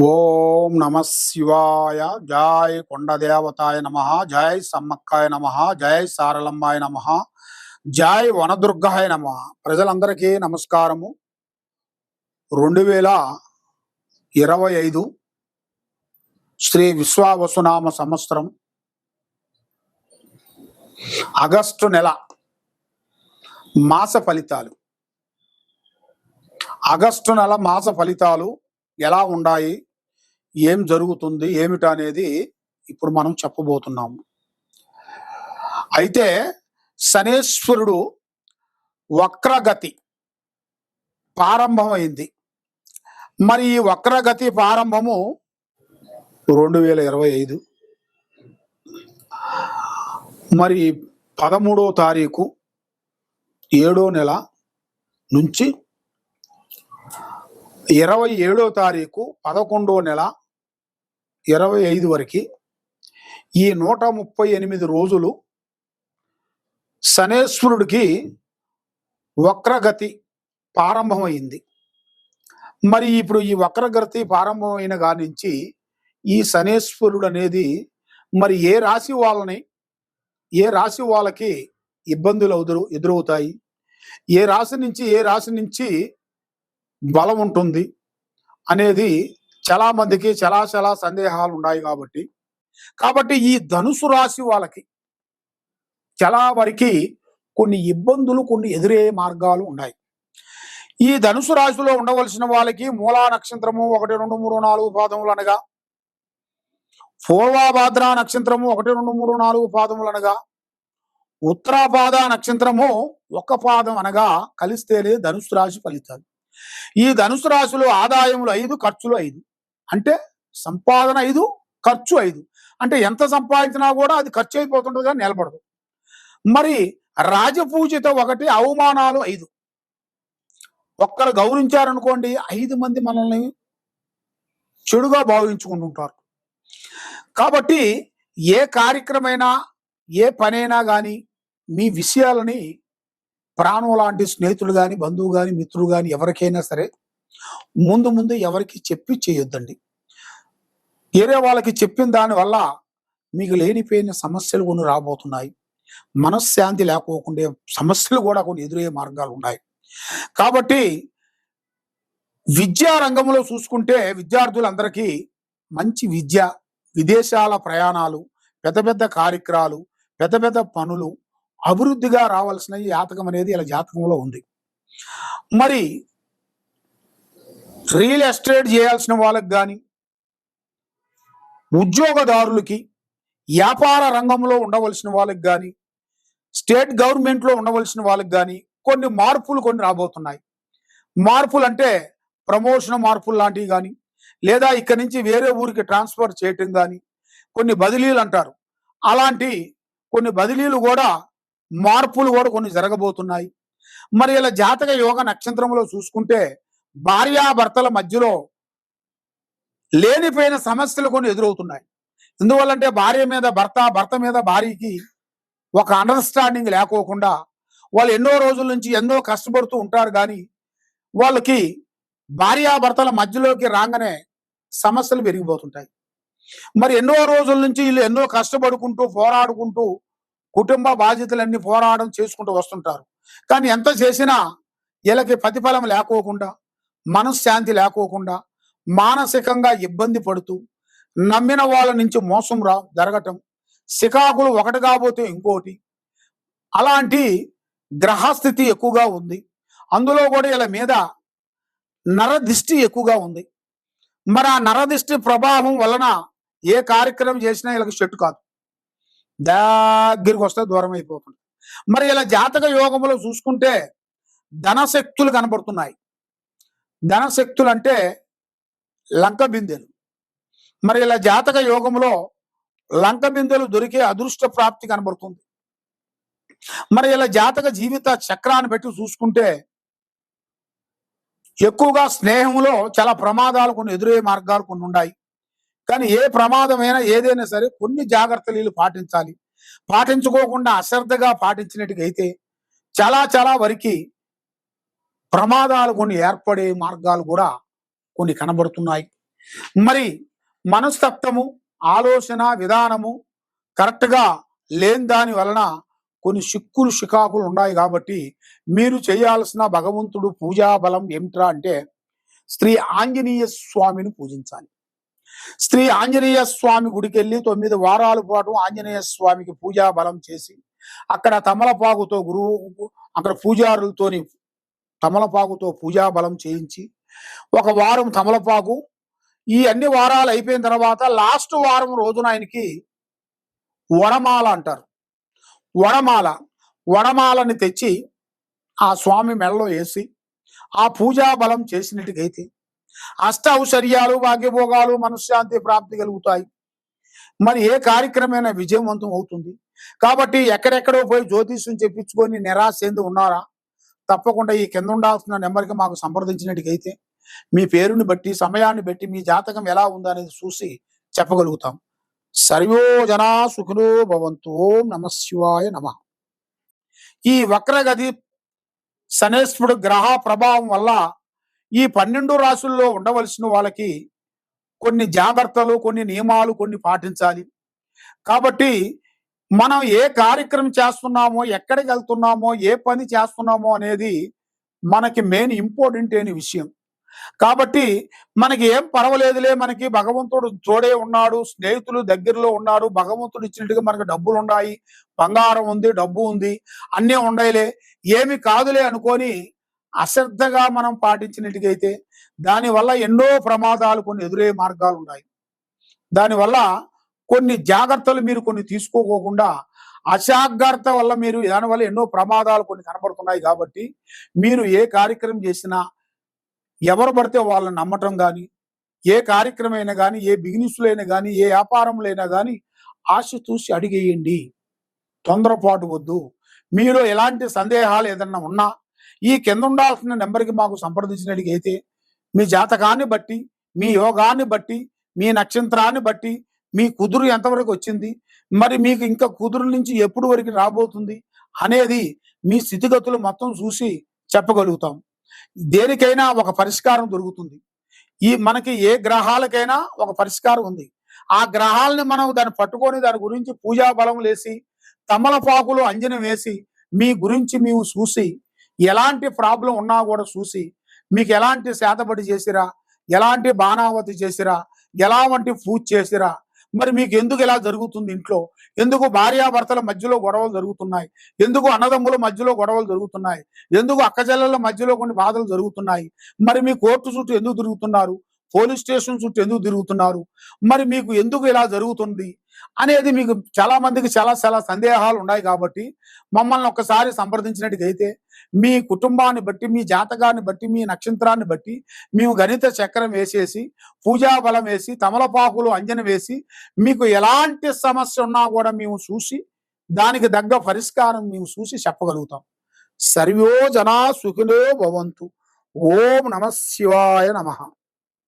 ఓం నమ శివాయ. జై కొండదేవతాయ నమ. జై సమ్మక్కాయ నమ. జై సారలమ్మాయ నమ. జై వనదుర్గాయ నమ. ప్రజలందరికీ నమస్కారము. రెండు వేల ఇరవై ఐదు శ్రీ విశ్వావసునామ సంవత్సరం ఆగస్టు నెల మాస ఫలితాలు. ఆగస్టు నెల మాస ఫలితాలు ఎలా ఉన్నాయి ఏం జరుగుతుంది ఏమిటనేది ఇప్పుడు మనం చెప్పబోతున్నాము. అయితే శనేశ్వరుడు వక్రగతి ప్రారంభమైంది. మరి ఈ వక్రగతి ప్రారంభము రెండు వేల ఇరవై ఐదు. మరి పదమూడో తారీఖు ఏడో నెల నుంచి ఇరవై ఏడో తారీఖు పదకొండో నెల ఇరవై ఐదు వరకు ఈ నూట ముప్పై ఎనిమిది రోజులు శనేశ్వరుడికి వక్రగతి ప్రారంభమైంది. మరి ఇప్పుడు ఈ వక్రగతి ప్రారంభమైన కాడి నుంచి ఈ శనేశ్వరుడు అనేది మరి ఏ రాశి వాళ్ళని ఏ రాశి వాళ్ళకి ఇబ్బందులు ఎదురు ఎదురవుతాయి? ఏ రాశి నుంచి ఏ రాశి నుంచి బలం ఉంటుంది అనేది చాలా మందికి చాలా చాలా సందేహాలు ఉన్నాయి కాబట్టి. కాబట్టి ఈ ధనుసు రాశి వాళ్ళకి చాలా వరకు కొన్ని ఇబ్బందులు కొన్ని ఎదురయ్యే మార్గాలు ఉన్నాయి. ఈ ధనుసు రాశిలో ఉండవలసిన వాళ్ళకి మూలా నక్షత్రము ఒకటి రెండు మూడు నాలుగు పాదములు అనగా పూర్వాభాద్ర నక్షత్రము ఒకటి రెండు మూడు నాలుగు పాదములు అనగా ఉత్తరాపాద నక్షత్రము ఒక పాదం అనగా కలిస్తేనే ధనుసు రాశి ఫలితాలు. ఈ ధనుసు రాశిలో ఆదాయములు ఐదు ఖర్చులు ఐదు. అంటే సంపాదన ఐదు ఖర్చు ఐదు. అంటే ఎంత సంపాదించినా కూడా అది ఖర్చు అయిపోతుంటుంది కానీ నిలబడదు. మరి రాజపూజిత ఒకటి అవమానాలు ఐదు. ఒక్కరు గౌరవించారనుకోండి ఐదు మంది మనల్ని చెడుగా భావించుకుంటుంటారు. కాబట్టి ఏ కార్యక్రమైనా ఏ పనైనా కానీ మీ విషయాలని ప్రాణం లాంటి స్నేహితులు కానీ బంధువు కానీ మిత్రులు కానీ ఎవరికైనా సరే ముందు ముందు ఎవరికి చెప్పి చేయొద్దండి. వేరే వాళ్ళకి చెప్పిన దానివల్ల మీకు లేనిపోయిన సమస్యలు కొన్ని రాబోతున్నాయి. మనశ్శాంతి లేకపోకుండా సమస్యలు కూడా కొన్ని ఎదురయ్యే మార్గాలు ఉన్నాయి. కాబట్టి విద్యా రంగంలో చూసుకుంటే విద్యార్థులందరికీ మంచి విద్య విదేశాల ప్రయాణాలు పెద్ద పెద్ద కార్యక్రమాలు పెద్ద పెద్ద పనులు అభివృద్ధిగా రావాల్సిన ఈ జాతకం అనేది ఇలా జాతకంలో ఉంది. మరి రియల్ ఎస్టేట్ చేయాల్సిన వాళ్ళకి కానీ ఉద్యోగదారులకి వ్యాపార రంగంలో ఉండవలసిన వాళ్ళకి కానీ స్టేట్ గవర్నమెంట్లో ఉండవలసిన వాళ్ళకి కానీ కొన్ని మార్పులు కొన్ని రాబోతున్నాయి. మార్పులు అంటే ప్రమోషన్ మార్పులు లాంటివి కానీ లేదా ఇక్కడి నుంచి వేరే ఊరికి ట్రాన్స్ఫర్ చేయటం కానీ కొన్ని బదిలీలు అంటారు. అలాంటి కొన్ని బదిలీలు కూడా మార్పులు కూడా కొన్ని జరగబోతున్నాయి. మరి ఇలా జాతక యోగ నక్షత్రంలో చూసుకుంటే భార్యాభర్తల మధ్యలో లేనిపోయిన సమస్యలు కొన్ని ఎదురవుతున్నాయి. ఎందువల్లంటే భార్య మీద భర్త భర్త మీద భార్యకి ఒక అండర్స్టాండింగ్ లేకోకుండా వాళ్ళు ఎన్నో రోజుల నుంచి ఎన్నో కష్టపడుతూ ఉంటారు కానీ వాళ్ళకి భార్యాభర్తల మధ్యలోకి రాగానే సమస్యలు పెరిగిపోతుంటాయి. మరి ఎన్నో రోజుల నుంచి వీళ్ళు ఎన్నో కష్టపడుకుంటూ పోరాడుకుంటూ కుటుంబ బాధ్యతలన్నీ పోరాటం చేసుకుంటూ వస్తుంటారు. కానీ ఎంత చేసినా వీళ్ళకి ప్రతిఫలం లేకోకుండా మనశ్శాంతి లేకోకుండా మానసికంగా ఇబ్బంది పడుతూ నమ్మిన వాళ్ళ నుంచి మోసం రా జరగటం. సికాకులు ఒకటి కాబోతే ఇంకోటి. అలాంటి గ్రహస్థితి ఎక్కువగా ఉంది. అందులో కూడా ఇలా మీద నరదిష్టి ఎక్కువగా ఉంది. మరి ఆ నరదిష్టి ప్రభావం వలన ఏ కార్యక్రమం చేసినా వీళ్ళకి చెట్టు కాదు. దగ్గరికి వస్తే దూరం అయిపోతుంది. మరి ఇలా జాతక యోగంలో చూసుకుంటే ధనశక్తులు కనబడుతున్నాయి. ధనశక్తులు అంటే లంక బిందెలు. మరి ఇలా జాతక యోగంలో లంక బిందెలు దొరికే అదృష్ట ప్రాప్తి కనబడుతుంది. మరి ఇలా జాతక జీవిత చక్రాన్ని పెట్టి చూసుకుంటే ఎక్కువగా స్నేహంలో చాలా ప్రమాదాలు కొన్ని ఎదురయ్యే మార్గాలు కొన్ని ఉన్నాయి కానీ ఏ ప్రమాదమైనా ఏదైనా సరే కొన్ని జాగ్రత్తలు వీళ్ళు పాటించాలి. పాటించుకోకుండా అశ్రద్ధగా పాటించినట్టుగా అయితే చాలా చాలా వరకు ప్రమాదాలు కొన్ని ఏర్పడే మార్గాలు కూడా కొన్ని కనబడుతున్నాయి. మరి మనస్తత్వము ఆలోచన విధానము కరెక్ట్గా లేని దాని వలన కొన్ని సిక్కులు షికాకులు ఉన్నాయి కాబట్టి మీరు చేయాల్సిన భగవంతుడు పూజా బలం ఏమిట్రా అంటే శ్రీ ఆంజనేయ స్వామిని పూజించాలి. శ్రీ ఆంజనేయ స్వామి గుడికి వెళ్ళి తొమ్మిది వారాల పాటు ఆంజనేయ స్వామికి పూజా బలం చేసి అక్కడ తమలపాకుతో గురువు అక్కడ పూజారులతోని తమలపాకుతో పూజా బలం చేయించి ఒక వారం తమలపాకు ఈ అన్ని వారాలు అయిపోయిన తర్వాత లాస్ట్ వారం రోజున ఆయనకి వడమాల అంటారు. వడమాల వడమాలని తెచ్చి ఆ స్వామి మెడలో వేసి ఆ పూజా బలం చేసినట్టుగైతే అష్ట ఔశ్వర్యాలు భాగ్యభోగాలు మనశ్శాంతి ప్రాప్తి కలుగుతాయి. మరి ఏ కార్యక్రమైనా విజయవంతం అవుతుంది. కాబట్టి ఎక్కడెక్కడో పోయి జ్యోతిష్యం చెప్పించుకొని నిరాశ చెంది ఉన్నారా? తప్పకుండా ఈ కింద ఉండాల్సిన నెంబర్కి మాకు సంప్రదించినట్టుకైతే మీ పేరుని బట్టి సమయాన్ని బట్టి మీ జాతకం ఎలా ఉందనేది చూసి చెప్పగలుగుతాం. సర్వో జనా సుఖినో భవంతు. ఓం నమ నమ. ఈ వక్రగతి శనేశ్వరుడు గ్రహ ప్రభావం వల్ల ఈ పన్నెండు రాసుల్లో ఉండవలసిన వాళ్ళకి కొన్ని జాగ్రత్తలు కొన్ని నియమాలు కొన్ని పాటించాలి. కాబట్టి మనం ఏ కార్యక్రమం చేస్తున్నామో ఎక్కడికి వెళ్తున్నామో ఏ పని చేస్తున్నామో అనేది మనకి మెయిన్ ఇంపార్టెంట్ అయిన విషయం. కాబట్టి మనకి ఏం పర్వాలేదులే మనకి భగవంతుడు తోడే ఉన్నాడు స్నేహితులు దగ్గరలో ఉన్నారు భగవంతుడు ఇచ్చినట్టుగా మనకి డబ్బులు ఉన్నాయి బంగారం ఉంది డబ్బు ఉంది అన్నీ ఉన్నాయిలే ఏమి కాదులే అనుకొని అశ్రద్ధగా మనం పాటించినట్టుగైతే దానివల్ల ఎన్నో ప్రమాదాలు కొన్ని ఎదురయ్యే మార్గాలు ఉన్నాయి దానివల్ల కొన్ని జాగ్రత్తలు మీరు కొన్ని తీసుకోకోకుండా అజాగ్రత్త వల్ల మీరు దానివల్ల ఎన్నో ప్రమాదాలు కొన్ని కనబడుతున్నాయి కాబట్టి మీరు ఏ కార్యక్రమం చేసినా ఎవరు పడితే వాళ్ళని నమ్మటం కానీ ఏ కార్యక్రమం అయినా కానీ ఏ బిజినెస్లో అయినా కానీ ఏ వ్యాపారంలో అయినా కానీ ఆశ చూసి అడిగేయండి. తొందరపాటు వద్దు. మీలో ఎలాంటి సందేహాలు ఏదన్నా ఉన్నా ఈ కింద ఉండాల్సిన నెంబర్కి మాకు సంప్రదించినట్టుగా అయితే మీ జాతకాన్ని బట్టి మీ యోగాన్ని బట్టి మీ నక్షత్రాన్ని బట్టి మీ కుదురు ఎంతవరకు వచ్చింది? మరి మీకు ఇంకా కుదురు నుంచి ఎప్పుడు వరకు రాబోతుంది? అనేది మీ స్థితిగతులు మొత్తం చూసి చెప్పగలుగుతాం. దేనికైనా ఒక పరిష్కారం దొరుకుతుంది. ఈ మనకి ఏ గ్రహాలకైనా ఒక పరిష్కారం ఉంది. ఆ గ్రహాలని మనం దాన్ని పట్టుకొని దాని గురించి పూజా బలం లేసి తమలపాకులు అంజనం వేసి మీ గురించి మేము చూసి ఎలాంటి ప్రాబ్లం ఉన్నా కూడా చూసి మీకు ఎలాంటి శాతపడి చేసిరా? ఎలాంటి బాణావతి చేసిరా? ఎలా వంటి పూజ చేసిరా? మరి మీకు ఎందుకు ఇలా జరుగుతుంది ఇంట్లో? ఎందుకు భార్యాభర్తల మధ్యలో గొడవలు జరుగుతున్నాయి? ఎందుకు అన్నదమ్ముల మధ్యలో గొడవలు జరుగుతున్నాయి? ఎందుకు అక్కజల్లల మధ్యలో కొన్ని బాధలు జరుగుతున్నాయి? మరి మీ కోర్టు చుట్టూ ఎందుకు తిరుగుతున్నారు? పోలీస్ స్టేషన్ చుట్టూ ఎందుకు తిరుగుతున్నారు? మరి మీకు ఎందుకు ఇలా జరుగుతుంది? అనేది మీకు చాలా మందికి చాలా చాలా సందేహాలు ఉన్నాయి కాబట్టి మమ్మల్ని ఒక్కసారి సంప్రదించినట్టుగైతే మీ కుటుంబాన్ని బట్టి మీ జాతకాన్ని బట్టి మీ నక్షత్రాన్ని బట్టి మేము గణిత చక్రం వేసేసి పూజా బలం వేసి తమలపాకులు అంజన వేసి మీకు ఎలాంటి సమస్య ఉన్నా కూడా మేము చూసి దానికి తగ్గ పరిష్కారం మేము చూసి చెప్పగలుగుతాం. సర్వో జనా సుఖినో భవంతు. ఓం నమ శివాయ నమః.